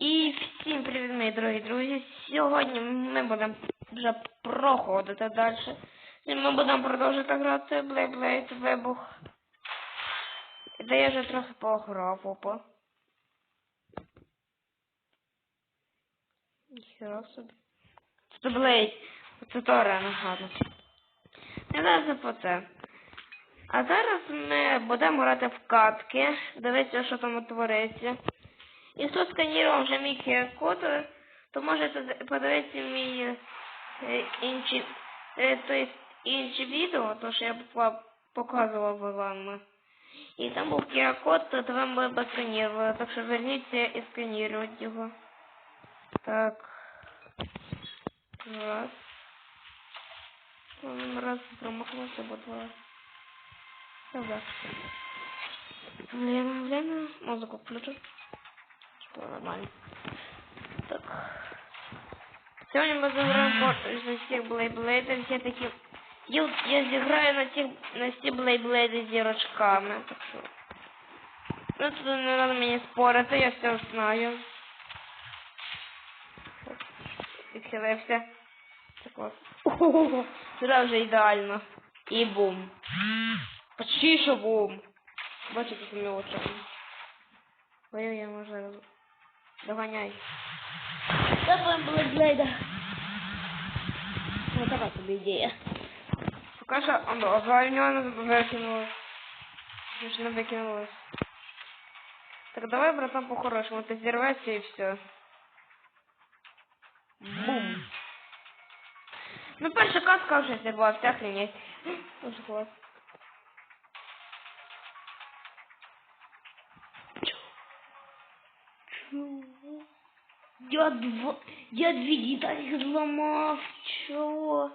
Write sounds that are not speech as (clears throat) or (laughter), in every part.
І всім привіт, мої дорогі друзі. Сьогодні ми будемо вже проходити далі. І ми будемо продовжувати грати Blade Вибух. Де я вже трохи пограв, опа. Ніхера собі. Це Blade. Це то реально гарно. Не зараз по це. А зараз ми будемо грати в катки, дивитися, що там твориться. І хто сканував вже мій QR-код, то можете подивитися мій е, інші, е, то есть інші відео, то що я пока- показував вам. І там був QR-код, то вам би посканували, так що верніться і сканірувати його. Так. Раз. М, Раз промахнувся, бо два. Давай. Время, время. Музыку включу. Что нормально. Так. Сегодня мы заграем за всех Блейблейдов. Все такие... Я, я зіграю на всех, на всі Блейблейди з зірочками. Так що... Ну, тут не надо мені спорити, я все знаю. Відхилився. Це клас. Ого, сюди вже ідеально. І бум. Почти що бум. Бачите, своїми очами. Ой, я може доганяй. Давай, Блейда. Ну, давай тобі ідея. Поки що, а, а в нього не викинулось. Ж. Так давай, братан, по-хорошему, ти зірвешся і все. Бум. Ну, перша катка вже зірвався, охренеть. Дуже клас. Я дво... Я дві деталі зламав. Чого?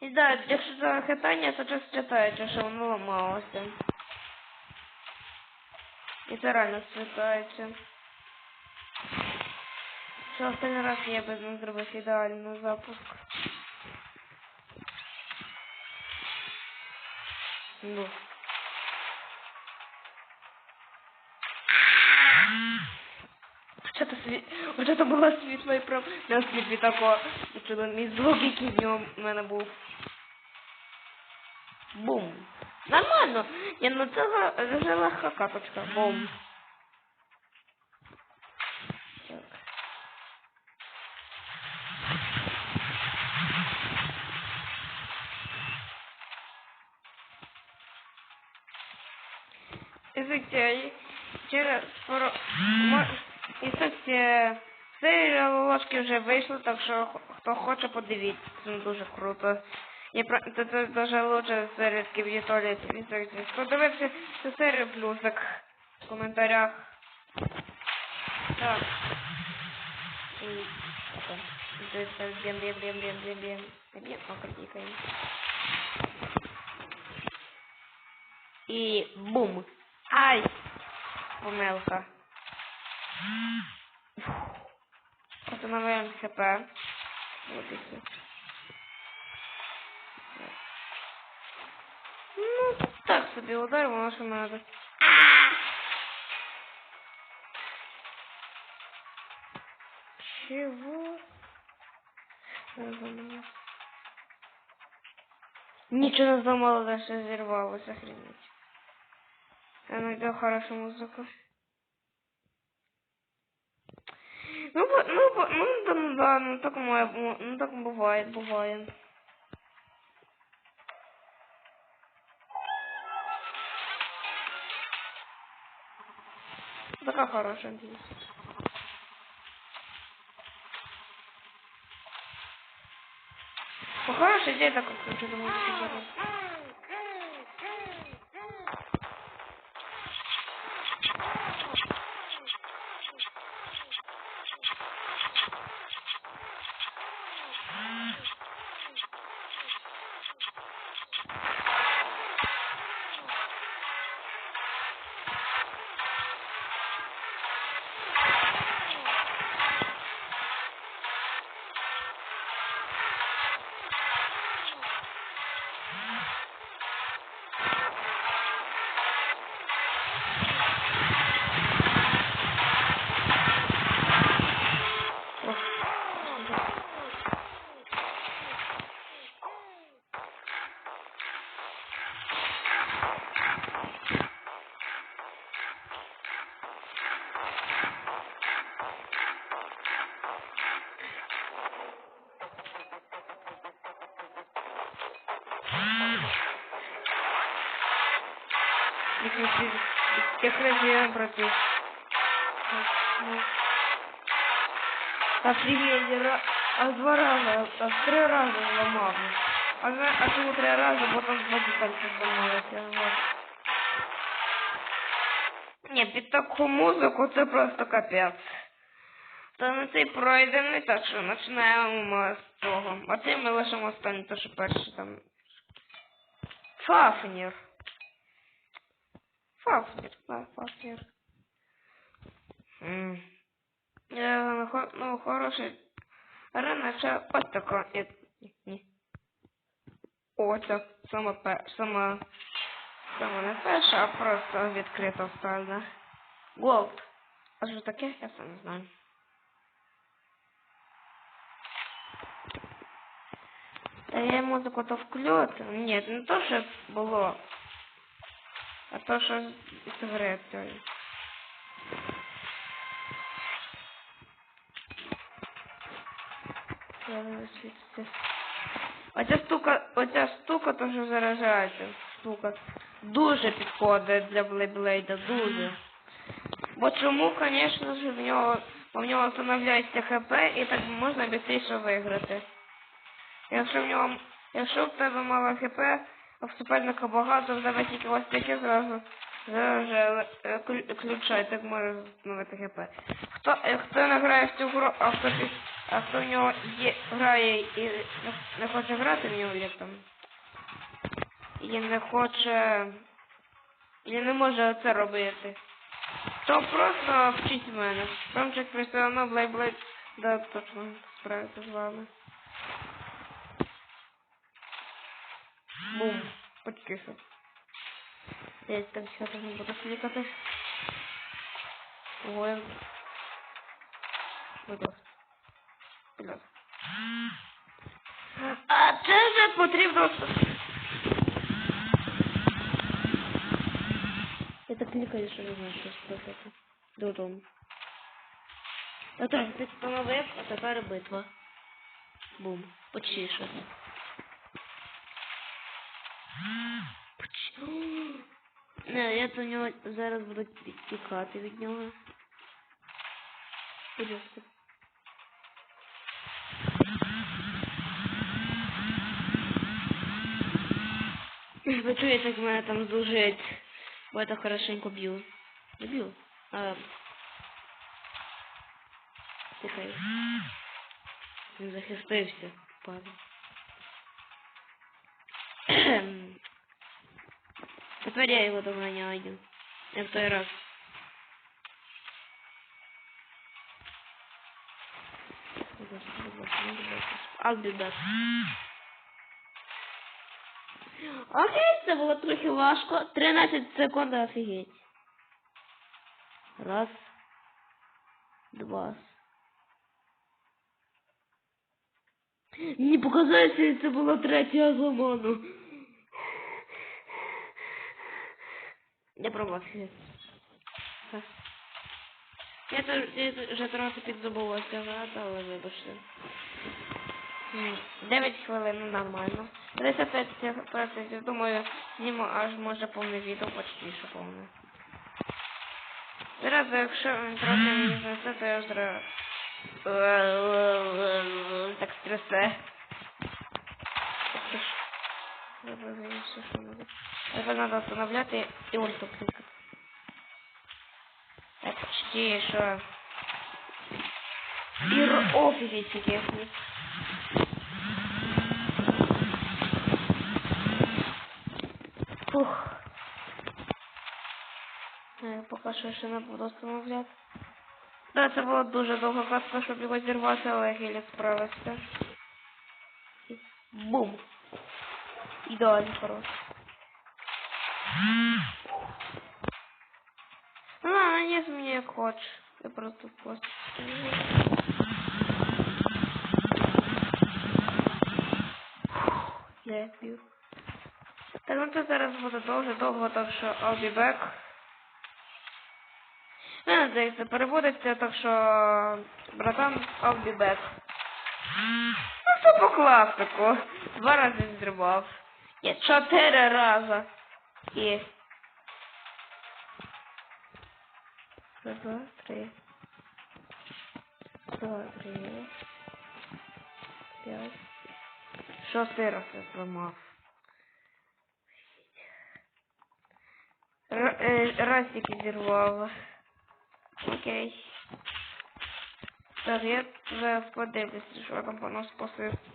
І да, якщо це хитання, то часто читається, що воно ламалося. І це реально світається. Що останній раз я би не зробив ідеальний запуск. Ну. Світ... Оце то було світло і прям на світлі такого. Що то мій звук, який в ньому в мене був. Бум. Нормально. Я ну це га- дуже. Бум. Дивіться, через про... І ложки вже вийшло, так що хто хоче, подивіться. Це дуже круто. Я про це, дуже лучше серед кіб'єтолі. Хто дивився цю серію плюсик в коментарях. Так. Бім, бім, бім, бім, бім, бім. Не бім, а крутікаємо. І бум. Ай! Помилка. Установим хп. Вот и. Ну, так собі удар, воно що надо. Чего? Ничего не сломало, даже взорвалось, охренеть. Я найду хорошую музыку. Ну, ну, ну, да, ну, да, ну, так моє, бу- ну, так буває, буває. Така хороша англійська. Ну, хорошая идея так включить музыку делать. проти тих разів проти. Офігеть, ра- аж два рази, аж три рази зламав. А, зна- а чому три рази, бо там два детальки зламалися. я можу. Ні, під таку музику це просто капець. Та на цей пройдений, так що починаємо з того. А цей ми лишимо останній, то що перший там. Фафнір. Фафнір. М. Е, ну, хороший. Арена ще ось така. Ні, ні, ні. О, це саме пе... саме... Саме не перша, а просто відкрита стальна. Голд. А що таке? Я сам не знаю. Та я музику то включу. Ні, не то, що було. А то, що з світиться. Оця штука, оця штука теж заражається. Штука. Дуже підходить для Блейблейда, дуже. Бо чому, звісно ж, в нього, в нього встановляється ХП і так можна швидше виграти. Якщо в нього, якщо в тебе мало ХП, а в багато, в тільки ось таке зразу, же е, ключа, так може встановити ХП. Хто, е, хто не грає в цю гру, а хто, а хто в нього є, грає і не, не хоче грати в нього, там, і не хоче, і не може це робити, то просто вчіть мене. Ромчик присягнув Блейблейд, да, точно справиться з вами. Бум. Що. Я там сейчас не буду кликати. Ой. Будь ласка. А це вже потрібно. Я так кликаю, що не знаю, що спробувати. Додому. Так, ти встановив, а тепер битва. Бум. Почти що. Почти. Не, я до нього зараз буду тікати від нього. Будь ласка. Ви чуєте, як мене там зужить, бо я так хорошенько б'ю. Не б'ю. А... Тихай. Він захистився, падає. (clears throat) Тепер я його доганяю. Як в той раз. Back. Окей, це було трохи важко. 13 секунд, офігеть. Раз. Два. Мені показалося, що це була третя зламану. Я пробував. Я я теж вже трохи підзабулася але вибачте. М, 9 хвилин, ну нормально. 35 думаю, зніму аж може повне відео, почти що повне. Зараз, якщо він трохи мені знесе, то я зра... Так стресе. Що ж, що надо. Тепер треба встановляти і ульту клікати. Так, почти що... І р- офігеть, який я вниз. Фух. Я поки що ще не буду встановляти. Да, це була дуже довга катка, щоб його зірвати, але Гелік справився. Бум! Ідеально хорош. Ну, наніс мені як хочеш. Я просто просто. Я як б'ю. Так, ну це зараз буде дуже довго, так що I'll be back. Не здається, переводиться, так що братан I'll be back. Ну це по класику. Два рази зірвав. Ні, чотири рази. Раз, два, три. Два, три. П'ять. Шостий раз я зламав. Е, Раз зірвав. Окей. Так, я зараз подивлюся, що там по нас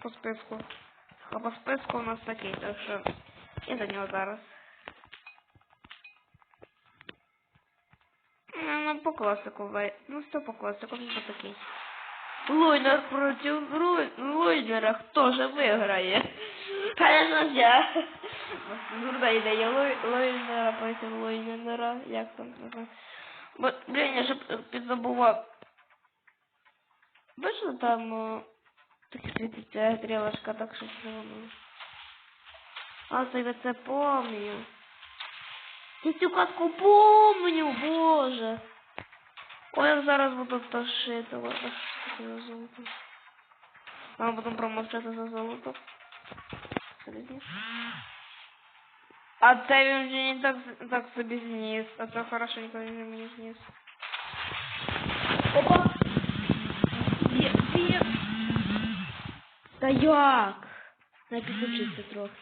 по списку. А по списку у нас такий, так що я за нього зараз. Ну, ну, по класику, ну що по класику, він такий. Лойнер проти Лой- Лойнера хто же виграє? Конечно, я. Дурна ідея Лой- Лойнера проти Лойнера, як там знаю. Бо, блін, я ж підзабував. Бачила там о, так світиться стрілочка, так що це воно. А, це я це помню. Я цю казку помню, боже. Ой, я зараз буду тошити, ладно, що це за золото. Нам потім промовчати за золото. Серйозно? А це він вже не так, так собі зніс. А це хорошенько він вже мені зніс. Опа! Та як? Підключився трохи.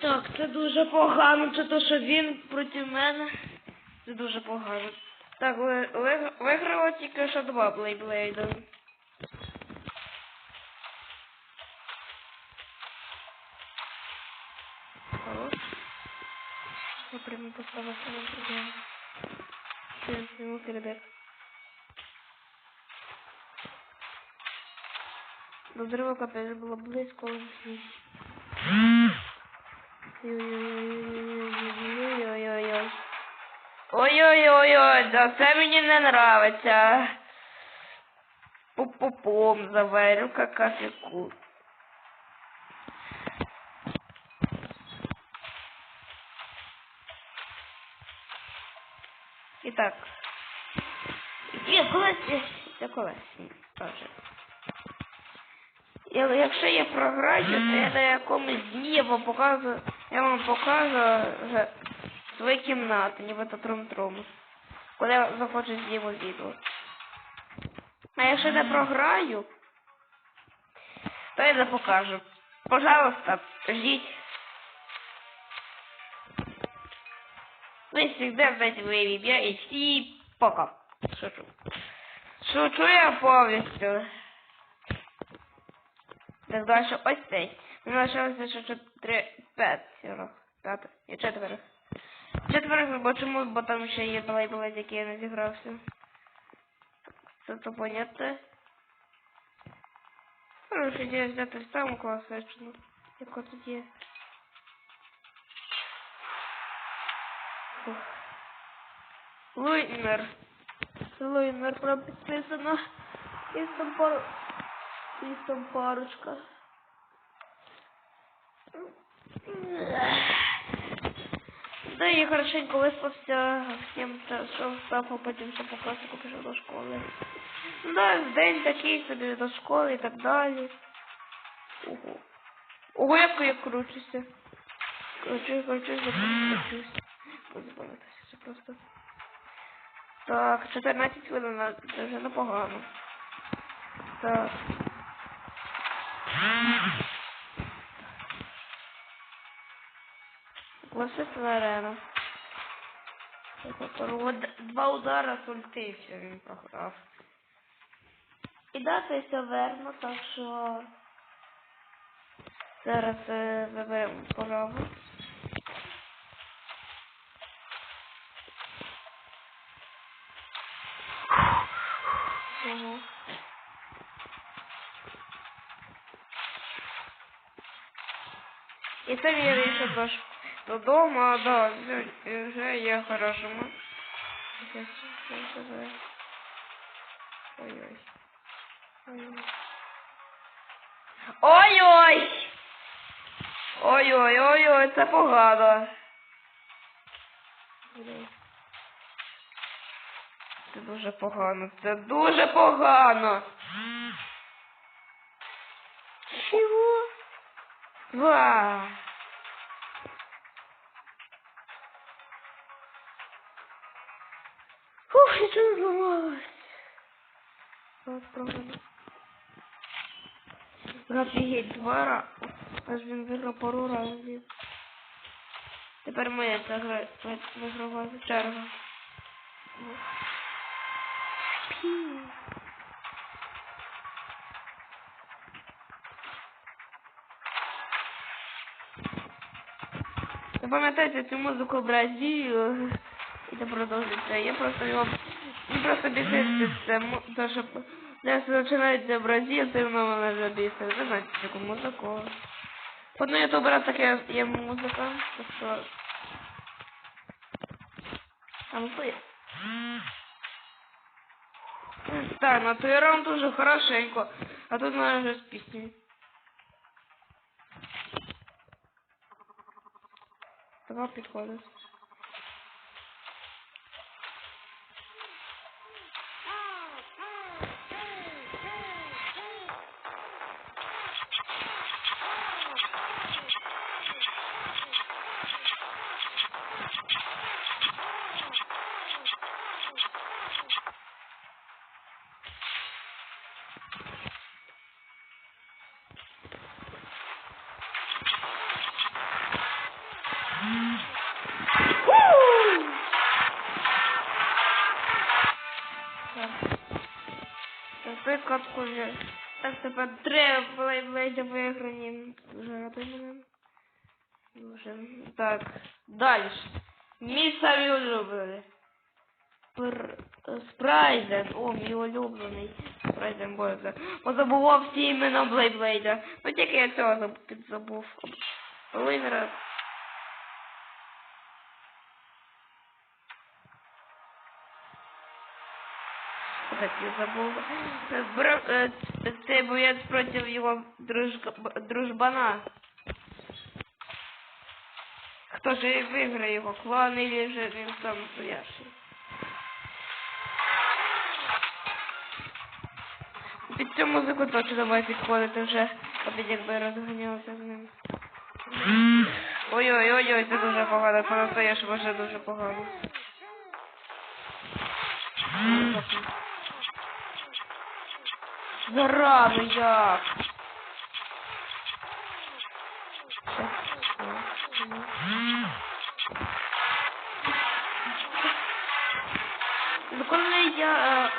Так, це дуже погано, це то, що він проти мене. Це дуже погано. Так, ви, ви, виграло тільки що два блейблейда. Прямо поставив себе проблему. Це йому передек. До взрыва капель было близко, Ой-ой-ой-ой-ой-ой-ой-ой. Ой-ой-ой-ой, да це мені не нравиться. Пу-пу-пум, заварю какафику. Итак. Є колись, це колись, теж. Якщо я програю, то я на якомусь дні я вам покажу, я вам покажу вже свої кімнати, ніби то трум-трум. Коли я захочу зніму відео. А якщо не програю, то я не покажу. Пожалуйста, ждіть. Ви всегда знаєте моє ім'я і всі пока. Шучу. Шучу я повністю. Так далі ось цей. Мені лишилося ще чотири, п'ятеро. П'ятеро. І четверо. Четверо, бо чому, бо там ще є балайбалець, який я не зігрався. Це то понятно. Хороша ідея взяти саму класичну. Яка тут є. Луйнер. Луйнер прям підписано. І пару... І там парочка. Да, я хорошенько виспався, всім що встав, а потім ще по класику пішов до школи. Ну да, день такий собі до школи і так далі. Ого. Ого, як я кручуся. Кручусь, кручусь, кручусь. Буду пам'ятатися це просто. Так, 14 хвилин, це вже непогано. Так. Класична арена. Провод... Два удара з ульти, і все, він програв. І да, це все верно, так що зараз е, виберемо корову. Ого. І це я вийшов до додому, а да, вже, вже є хорошому. Ой-ой. Ой-ой. Ой-ой! Ой-ой, ой-ой, це погано. Це дуже погано, це дуже погано. Ва. Ой, що зламалось? От програма. Офігеть, два рази. Аж він виграв пару разів. Тепер моя ця черга. Пів. Запам'ятайте цю музику Бразилію і це продовжується. Я просто його не просто бісить це то, що де починається Бразилія, це воно мене бісить. Ви знаєте таку музику. От на ютубера таке є музика, то що там ти. Так, на той раунд уже хорошенько, а тут мене вже з Два підходить. Три блейблейди виграні. Дуже радий мене. Дуже. Так. Далі. Мій самі улюблений. Пр... Спрайден. О, мій улюблений. Спрайден Бо забував всі імена Блейблейда. Ну тільки я цього забув. підзабув. Я забув. Бра- е, Цей боєць проти його дружка- дружбана. Хто ж і виграє його, клан или же він сам стоящий? Під цю музику точно має підходити вже, аби якби розганявся з ним. Ой-ой-ой, це дуже погано, це настоящий вже дуже погано. Зарази як? Ну, коли я, е,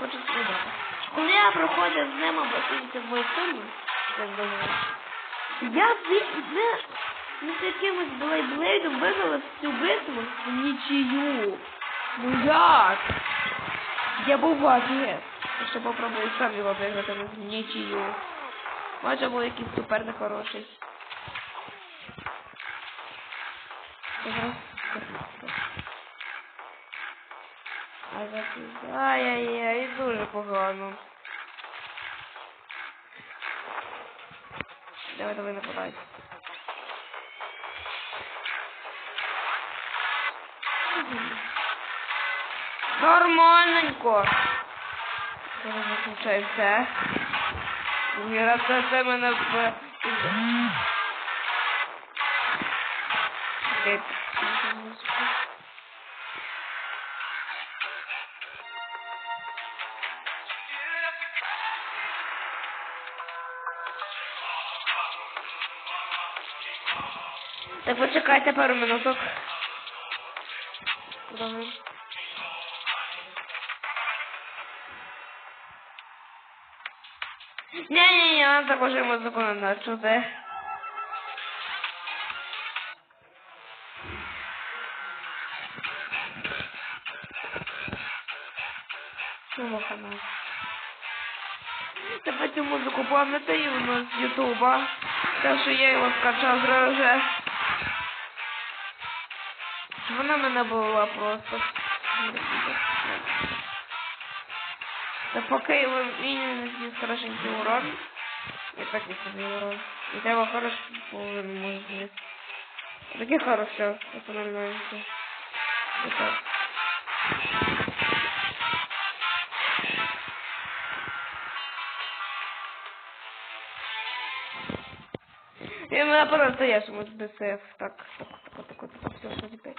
хочу сказати. Коли я проходив з ним або в думаю, я з якимось блейблейдом виграла цю битву в нічию. Ну як? Я був в. Ще попробую сам його виграти в нічию. Може був якийсь супер нехороший. Ай-яй-яй, дуже погано. Давай, давай, нападай. Нормальненько. Зараз виключаю все. Віра, це це мене в... Окей. Добре. Ні-ні-ні, нам також музику не треба чути. Чого канал? Тебе цю музику нас з Ютуба. Так що я його скачав вже. Вона мене була просто. Та поки його він не з'їв хорошенький урон. Я так і собі урон. І треба хорошо половину може з'їсти. Таке хорошо, останавливаемся. Так. І мене по-настоящему з БСФ. Так, так, так, так, так, так, все, все, теперь.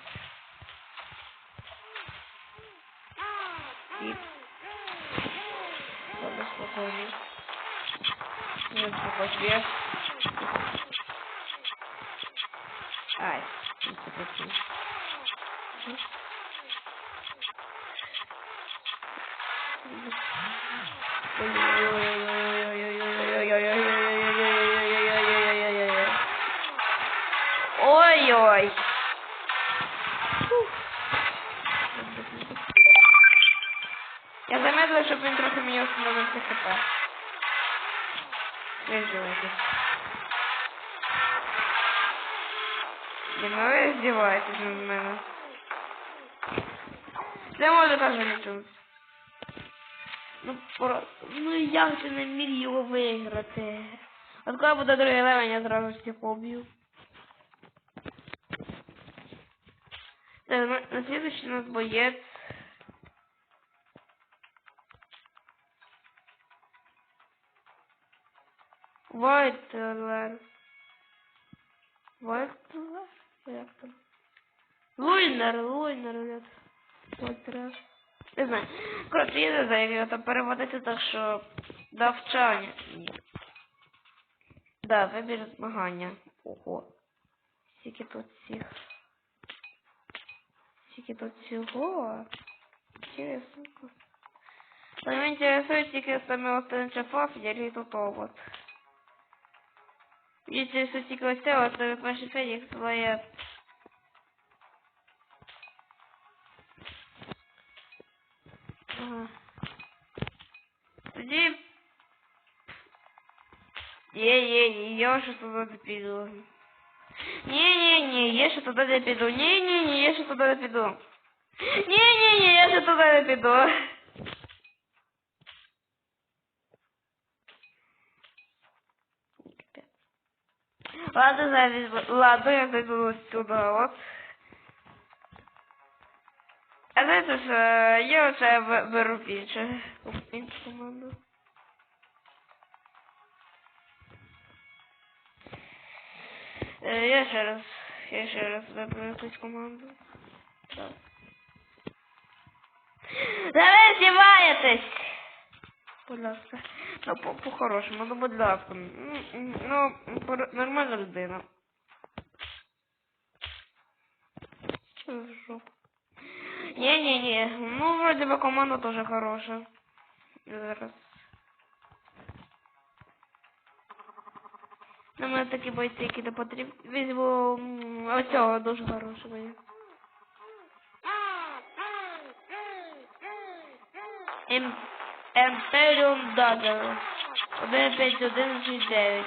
Фіп. Ладно, спокойно. Не спокойно. Ай, не спокойно. Ой-ой. Про... ну як ти не міг його виграти? От коли буде другий левень, я зразу всіх поб'ю. Так, на, на следующий у нас боєць. Вайтлер. Вайтлер? Як там? Луйнер, Луйнер, блядь. Вайтлер. Не знаю. Коротше, я не знаю, як його там переводити, так що навчання. Да, вибір змагання. Ого. Скільки тут цих. Скільки тут всього. Интересно. Но меня интересует тільки саме останній шефов, я тут вот. Если тільки ось це, от перший Фенікс своє. Ага. Тоді Ні-ні-ні, я ще туди не піду. Ні-ні-ні, я ще туди не піду. Ні-ні-ні, я ще туди не піду. Ні-ні-ні, я ще туди не піду. Ладно, завис... Ладно, я зайду сюда, вот. А знаєте ж, е, я оце в- беру більше. Іншу команду. Е, Я ще раз, я ще раз виберу якусь команду. Так. Да ви здіваєтесь! Будь ласка. Ну, по- по-хорошому, ну, будь ласка. Ну, нормальна людина. Що за жопа? Не-не-не, ну, вроде бы команда тоже хорошая. Зараз. На мене такі бойці, які не потрібні. Візьму м, ось цього дуже є. Ім... Емперіум Дагер. 15169.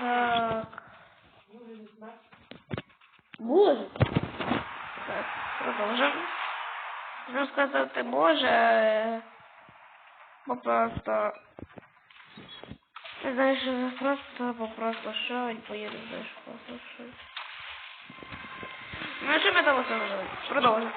Так. Боже. Продовжимо. Можна сказати, Боже, е, бо просто... Ти знаєш, що просто, попросту і поїду, знаєш, просто що. Ну, що ми там остановили? Продовжимо.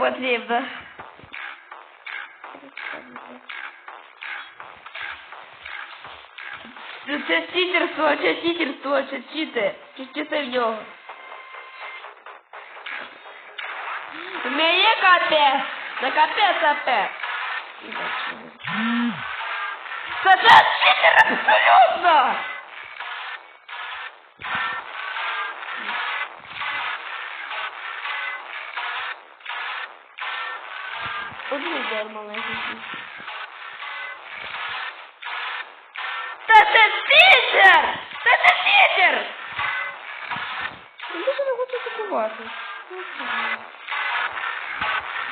Музика точно потрібна. Це- Це читерство, це читерство, це чити. Це чити в нього. У мене є капець. Це капець опять. Це це читер абсолютно. Одну дер маленький. Та це Пітер! Та це Пітер! Він дуже не хоче атакувати.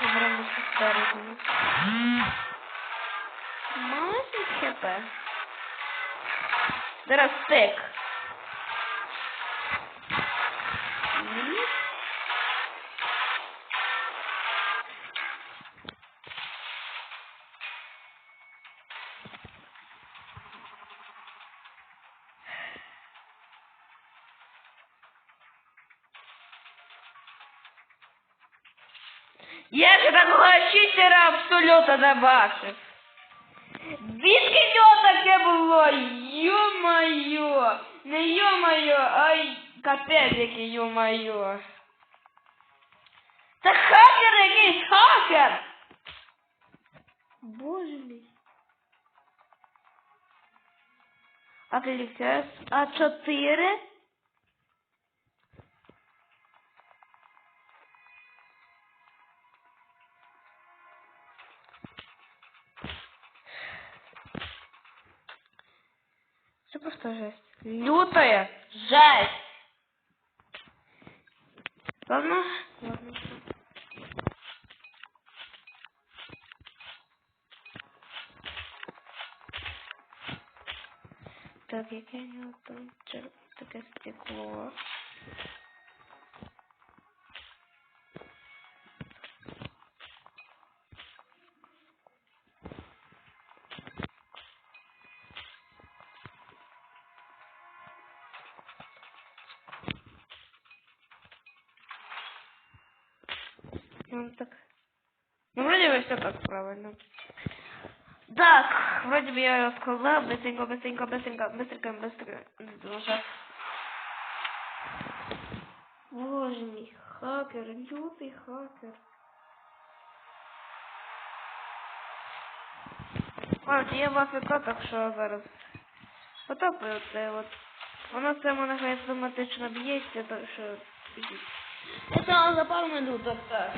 Заберемо спереду. Маленький хп. Зараз стик. Читера абсолютно не бачив. Звідки цього таке було? Йо-моє! Не йо-моє, ай капець який йо-моє. Це хакер якийсь, хакер! Боже мій. Отлікс А4. Це просто жесть. Лютая жесть. Ладно, ладно. Так, я нього там таке стекло. Так, вроде бы я рассказала. Быстренько, быстренько, быстренько, быстренько, быстренько. Уже. Боже мій, хакер, лютий хакер. Ладно, я в АФК, так що зараз потопаю це от. Воно це мене автоматично б'ється, так що... ідіть. Это за пару минут, так.